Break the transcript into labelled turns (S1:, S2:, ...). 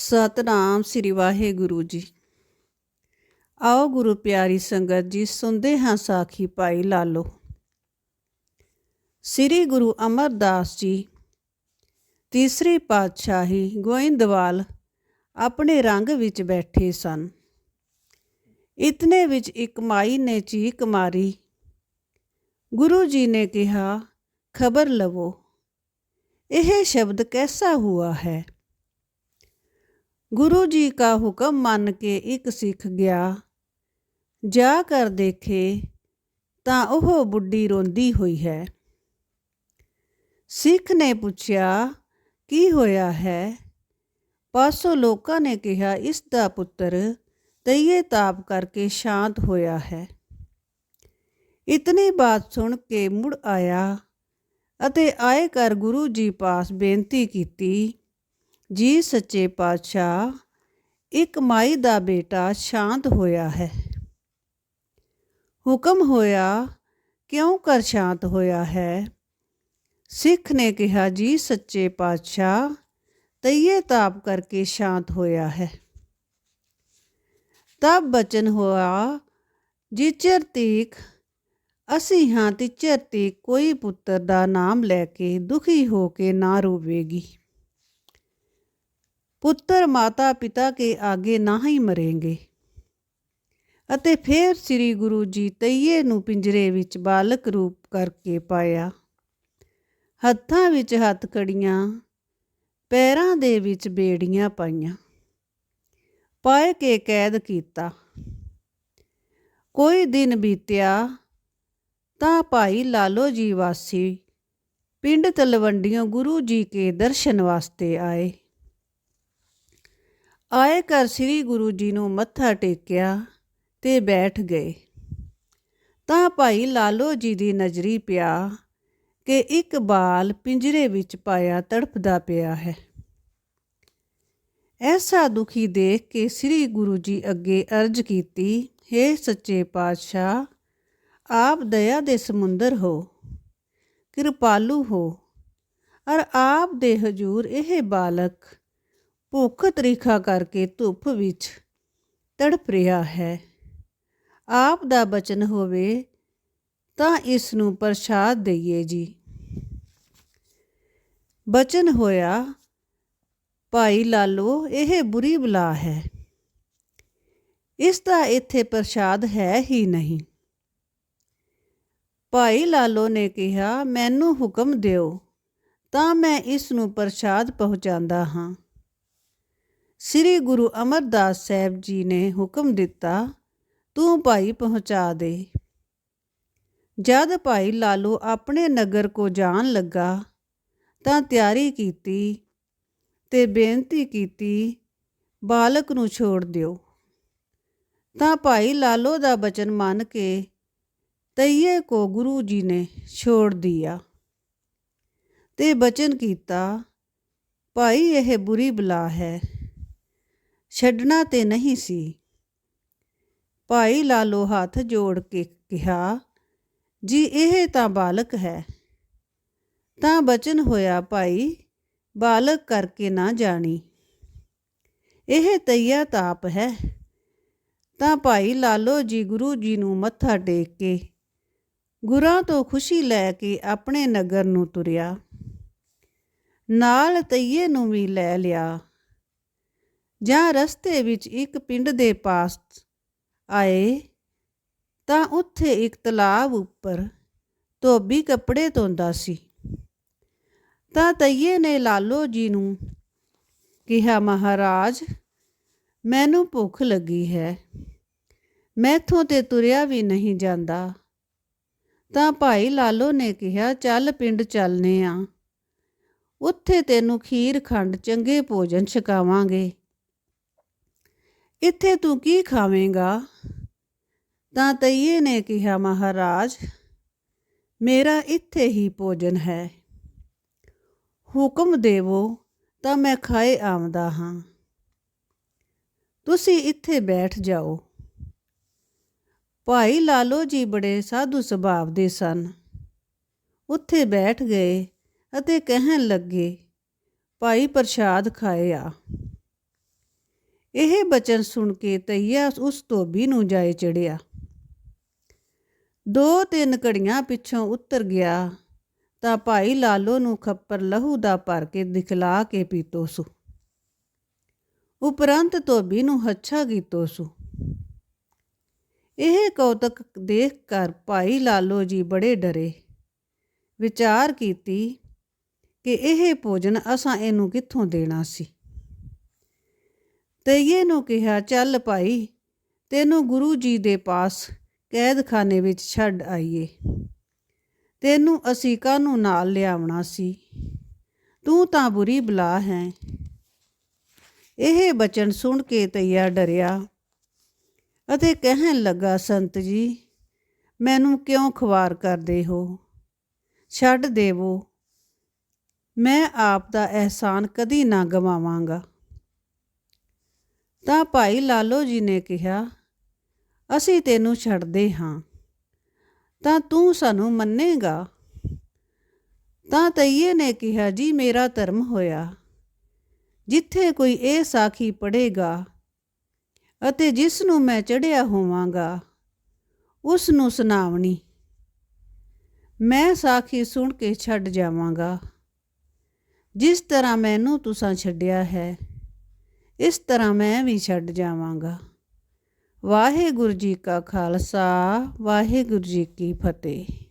S1: ਸਤਨਾਮ ਸ੍ਰੀ ਵਾਹਿਗੁਰੂ ਜੀ। ਆਓ ਗੁਰੂ ਪਿਆਰੀ ਸੰਗਤ ਜੀ, ਸੁਣਦੇ ਹਾਂ ਸਾਖੀ ਭਾਈ ਲਾਲੋ। ਸ੍ਰੀ ਗੁਰੂ ਅਮਰਦਾਸ ਜੀ, ਤੀਸਰੀ ਪਾਤਸ਼ਾਹੀ ਗੋਇੰਦਵਾਲ ਆਪਣੇ ਰੰਗ ਵਿੱਚ ਬੈਠੇ ਸਨ। ਇਤਨੇ ਵਿੱਚ ਇੱਕ ਮਾਈ ਨੇ ਚੀਕ ਮਾਰੀ। ਗੁਰੂ ਜੀ ਨੇ ਕਿਹਾ, ਖਬਰ ਲਵੋ, ਇਹ ਸ਼ਬਦ ਕੈਸਾ ਹੁਆ ਹੈ? ਗੁਰੂ ਜੀ ਕਾ ਹੁਕਮ ਮੰਨ ਕੇ ਇੱਕ ਸਿੱਖ ਗਿਆ। ਜਾ ਕਰ ਦੇਖੇ, ਤਾਂ ਉਹ ਬੁੱਢੀ ਰੋਂਦੀ ਹੋਈ ਹੈ। ਸਿੱਖ ਨੇ ਪੁੱਛਿਆ, ਕੀ ਹੋਇਆ ਹੈ? ਪਾਸੋਂ ਲੋਕਾਂ ਨੇ ਕਿਹਾ, ਇਸ ਦਾ ਪੁੱਤਰ ਤਈਏ ਤਾਪ ਕਰਕੇ ਸ਼ਾਂਤ ਹੋਇਆ ਹੈ। ਇਤਨੀ ਬਾਤ ਸੁਣ ਕੇ ਮੁੜ ਆਇਆ ਅਤੇ ਆਏ ਕਰ ਗੁਰੂ ਜੀ ਪਾਸ ਬੇਨਤੀ ਕੀਤੀ ਜੀ ਸੱਚੇ ਪਾਤਸ਼ਾਹ, ਇੱਕ ਮਾਈ ਦਾ ਬੇਟਾ ਸ਼ਾਂਤ ਹੋਇਆ ਹੈ। ਹੁਕਮ ਹੋਇਆ, ਕਿਉਂ ਕਰ ਸ਼ਾਂਤ ਹੋਇਆ ਹੈ? ਸਿੱਖ ਨੇ ਕਿਹਾ, ਜੀ ਸੱਚੇ ਪਾਤਸ਼ਾਹ, ਤਈਏ ਤਾਪ ਕਰਕੇ ਸ਼ਾਂਤ ਹੋਇਆ ਹੈ। ਤਬ ਬਚਨ ਹੋਇਆ ਜਿਚਰ ਤੀਕ, ਅਸੀਂ ਹਾਂ ਤਿਚਰ ਤੀਕ ਕੋਈ ਪੁੱਤਰ ਦਾ ਨਾਮ ਲੈ ਕੇ ਦੁਖੀ ਹੋ ਕੇ ਨਾ ਰੋਵੇਗੀ। ਪੁੱਤਰ ਮਾਤਾ ਪਿਤਾ ਕੇ ਆਗੇ ਨਾ ਹੀ ਮਰेंगे ਅਤੇ ਫਿਰ ਸ੍ਰੀ ਗੁਰੂ ਜੀ ਤਈਏ ਨੂੰ ਪਿੰਜਰੇ ਵਿੱਚ ਬਾਲਕ ਰੂਪ ਕਰਕੇ ਪਾਇਆ। ਹੱਥਾਂ ਵਿੱਚ ਹੱਥ ਕੜੀਆਂ, ਪੈਰਾਂ ਦੇ ਵਿੱਚ ਬੇੜੀਆਂ ਪਾਈਆਂ। ਪਾਇ ਕੇ ਕੈਦ ਕੀਤਾ। ਕੋਈ ਦਿਨ ਬੀਤਿਆ ਤਾਂ ਭਾਈ ਲਾਲੋ ਜੀ ਵਾਸੀ ਪਿੰਡ ਤਲਵੰਡੀਆਂ ਗੁਰੂ ਜੀ ਕੇ ਦਰਸ਼ਨ ਵਾਸਤੇ ਆਏ। ਆਏ ਕਰ ਸ੍ਰੀ ਗੁਰੂ ਜੀ ਨੂੰ ਮੱਥਾ ਟੇਕਿਆ ਤੇ ਬੈਠ ਗਏ। ਤਾਂ ਭਾਈ ਲਾਲੋ ਜੀ ਦੀ ਨਜ਼ਰੀ ਪਿਆ ਕਿ ਇੱਕ ਬਾਲ ਪਿੰਜਰੇ ਵਿੱਚ ਪਾਇਆ ਤੜਫਦਾ ਪਿਆ ਹੈ। ਐਸਾ ਦੁਖੀ ਦੇਖ ਕੇ ਸ੍ਰੀ ਗੁਰੂ ਜੀ ਅੱਗੇ ਅਰਜ ਕੀਤੀ हे ਸੱਚੇ ਪਾਤਸ਼ਾਹ, ਆਪ ਦਇਆ ਦੇ ਸਮੁੰਦਰ ਹੋ, ਕਿਰਪਾਲੂ ਹੋ ਔਰ ਆਪ ਦੇ ਹਜੂਰ ਇਹ ਬਾਲਕ ਭੁੱਖ ਤਰੀਖਾ ਕਰਕੇ ਧੁੱਪ ਵਿੱਚ ਤੜਪ ਰਿਹਾ ਹੈ। ਆਪ ਦਾ ਬਚਨ ਹੋਵੇ ਤਾਂ ਇਸ ਨੂੰ ਪ੍ਰਸ਼ਾਦ ਦਈਏ ਜੀ। ਬਚਨ ਹੋਇਆ, ਭਾਈ ਲਾਲੋ, ਇਹ ਬੁਰੀ ਬਲਾ ਹੈ। ਇਸ ਦਾ ਇੱਥੇ ਪ੍ਰਸ਼ਾਦ ਹੈ ਹੀ ਨਹੀਂ। ਭਾਈ ਲਾਲੋ ਨੇ ਕਿਹਾ, ਮੈਨੂੰ ਹੁਕਮ ਦਿਓ ਤਾਂ ਮੈਂ ਇਸ ਨੂੰ ਪ੍ਰਸ਼ਾਦ ਪਹੁੰਚਾਉਂਦਾ ਹਾਂ। ਸ੍ਰੀ ਗੁਰੂ ਅਮਰਦਾਸ ਸਾਹਿਬ ਜੀ ਨੇ ਹੁਕਮ ਦਿੱਤਾ, ਤੂੰ ਭਾਈ ਪਹੁੰਚਾ ਦੇ। ਜਦ ਭਾਈ ਲਾਲੋ ਆਪਣੇ ਨਗਰ ਕੋ ਜਾਣ ਲੱਗਾ, ਤਾਂ ਤਿਆਰੀ ਕੀਤੀ ਤੇ ਬੇਨਤੀ ਕੀਤੀ, ਬਾਲਕ ਨੂੰ ਛੋੜ ਦਿਓ। ਤਾਂ ਭਾਈ ਲਾਲੋ ਦਾ ਬਚਨ ਮੰਨ ਕੇ ਤਈਏ ਕੋ ਗੁਰੂ ਜੀ ਨੇ ਛੋੜ ਦਿਆ। ਤੇ ਬਚਨ ਕੀਤਾ, ਭਾਈ, ਇਹ ਬੁਰੀ ਬਲਾ ਹੈ। ਛੱਡਣਾ ਤੇ ਨਹੀਂ ਸੀ। ਭਾਈ ਲਾਲੋ ਹੱਥ ਜੋੜ ਕੇ ਕਿਹਾ, ਜੀ ਇਹ ਤਾਂ ਬਾਲਕ ਹੈ। ਤਾਂ ਬਚਨ ਹੋਇਆ ਭਾਈ, ਬਾਲਕ ਕਰਕੇ ਨਾ ਜਾਣੀ। ਇਹ ਤਈਆ ਤਾਪ ਹੈ ਤਾਂ ਭਾਈ ਲਾਲੋ ਜੀ ਗੁਰੂ ਜੀ ਨੂੰ ਮੱਥਾ ਟੇਕ ਕੇ ਗੁਰਾਂ ਤੋਂ ਖੁਸ਼ੀ ਲੈ ਕੇ ਆਪਣੇ ਨਗਰ ਨੂੰ ਤੁਰਿਆ। ਨਾਲ ਤਈਏ ਨੂੰ ਵੀ ਲੈ ਲਿਆ। ਜਾਂ ਰਸਤੇ ਵਿੱਚ ਇੱਕ ਪਿੰਡ ਦੇ ਪਾਸ ਆਏ ਤਾਂ ਉੱਥੇ ਇੱਕ ਤਲਾਬ ਉੱਪਰ ਧੋਬੀ ਕੱਪੜੇ ਧੋਂਦਾ ਸੀ। ਤਾਂ ਤਈਏ ਨੇ ਲਾਲੋ ਜੀ ਨੂੰ ਕਿਹਾ, ਮਹਾਰਾਜ, ਮੈਨੂੰ ਭੁੱਖ ਲੱਗੀ ਹੈ। ਮੈਥੋਂ ਤੇ ਤੁਰਿਆ ਵੀ ਨਹੀਂ ਜਾਂਦਾ। ਤਾਂ ਭਾਈ ਲਾਲੋ ਨੇ ਕਿਹਾ, ਚੱਲ ਪਿੰਡ ਚੱਲਨੇ ਆ। ਉੱਥੇ ਤੈਨੂੰ ਖੀਰ ਖੰਡ ਚੰਗੇ ਭੋਜਨ ਛਕਾਵਾਂਗੇ। ਇੱਥੇ ਤੂੰ ਕੀ ਖਾਵੇਂਗਾ? ਤਾਂ ਤਈਏ ਨੇ ਕਿਹਾ, ਮਹਾਰਾਜ, ਮੇਰਾ ਇੱਥੇ ਹੀ ਭੋਜਨ ਹੈ। ਹੁਕਮ ਦੇਵੋ, ਤਾਂ ਮੈਂ ਖਾਏ ਆਉਂਦਾ ਹਾਂ। ਤੁਸੀਂ ਇੱਥੇ ਬੈਠ ਜਾਓ। ਭਾਈ ਲਾਲੋ ਜੀ ਬੜੇ ਸਾਧੂ ਸੁਭਾਅ ਦੇ ਸਨ। ਉੱਥੇ ਬੈਠ ਗਏ ਅਤੇ ਕਹਿਣ ਲੱਗੇ, ਭਾਈ ਪ੍ਰਸ਼ਾਦ ਖਾਏ ਆ। ਇਹ ਬਚਨ ਸੁਣ ਕੇ ਤਈਆ ਉਸ ਧੋਬੀ ਨੂੰ ਜਾਏ ਚੜਿਆ। ਦੋ ਤਿੰਨ ਘੜੀਆਂ ਪਿੱਛੋਂ ਉਤਰ ਗਿਆ, ਤਾਂ ਭਾਈ ਲਾਲੋ ਨੂੰ ਖੱਪਰ ਲਹੂ ਦਾ ਭਰ ਕੇ ਦਿਖਲਾ ਕੇ ਪੀਤੋ ਸੁ। ਉਪਰੰਤ ਧੋਬੀ ਨੂੰ ਹੱਛਾ ਕੀਤੋ ਸੁ। ਇਹ ਕੌਤਕ ਦੇਖ ਕਰ ਭਾਈ ਲਾਲੋ ਜੀ ਬੜੇ ਡਰੇ। ਵਿਚਾਰ ਕੀਤੀ ਕਿ ਇਹ ਭੋਜਨ ਅਸਾਂ ਇਹਨੂੰ ਕਿੱਥੋਂ ਦੇਣਾ ਸੀ? ਤਈਏ ਨੂੰ ਕਿਹਾ, ਚੱਲ ਭਾਈ, ਤੈਨੂੰ ਗੁਰੂ ਜੀ ਦੇ ਪਾਸ ਕੈਦਖਾਨੇ ਵਿੱਚ ਛੱਡ ਆਈਏ। ਤੈਨੂੰ ਅਸੀਂ ਕਾਹਨੂੰ ਨਾਲ ਲਿਆਉਣਾ ਸੀ? ਤੂੰ ਤਾਂ ਬੁਰੀ ਬਲਾ ਹੈ। ਇਹ ਬਚਨ ਸੁਣ ਕੇ ਤਈਆ ਡਰਿਆ ਅਤੇ ਕਹਿਣ ਲੱਗਾ, ਸੰਤ ਜੀ, ਮੈਨੂੰ ਕਿਉਂ ਖਵਾਰ ਕਰਦੇ ਹੋ? ਛੱਡ ਦੇਵੋ। ਮੈਂ ਆਪ ਦਾ ਅਹਿਸਾਨ ਕਦੀ ਨਾ ਗਵਾਵਾਂਗਾ। ਤਾਂ ਭਾਈ ਲਾਲੋ ਜੀ ਨੇ ਕਿਹਾ, ਅਸੀਂ ਤੈਨੂੰ ਛੱਡਦੇ ਹਾਂ। ਤਾਂ ਤੂੰ ਸਾਨੂੰ ਮੰਨੇਗਾ? ਤਾਂ ਤਈਏ ਨੇ ਕਿਹਾ, ਜੀ ਮੇਰਾ ਧਰਮ ਹੋਇਆ। ਜਿੱਥੇ ਕੋਈ ਇਹ ਸਾਖੀ ਪੜੇਗਾ ਅਤੇ ਜਿਸ ਨੂੰ ਮੈਂ ਚੜਿਆ ਹੋਵਾਂਗਾ, ਉਸ ਨੂੰ ਸੁਣਾਵਣੀ। ਮੈਂ ਸਾਖੀ ਸੁਣ ਕੇ ਛੱਡ ਜਾਵਾਂਗਾ। ਜਿਸ ਤਰ੍ਹਾਂ ਮੈਨੂੰ ਤੁਸਾਂ ਛੱਡਿਆ ਹੈ ਇਸ ਤਰ੍ਹਾਂ ਮੈਂ ਵੀ ਛੱਡ ਜਾਵਾਂਗਾ। ਵਾਹਿਗੁਰੂ ਜੀ ਕਾ ਖਾਲਸਾ ਵਾਹਿਗੁਰੂ ਜੀ ਕੀ ਫਤਿਹ।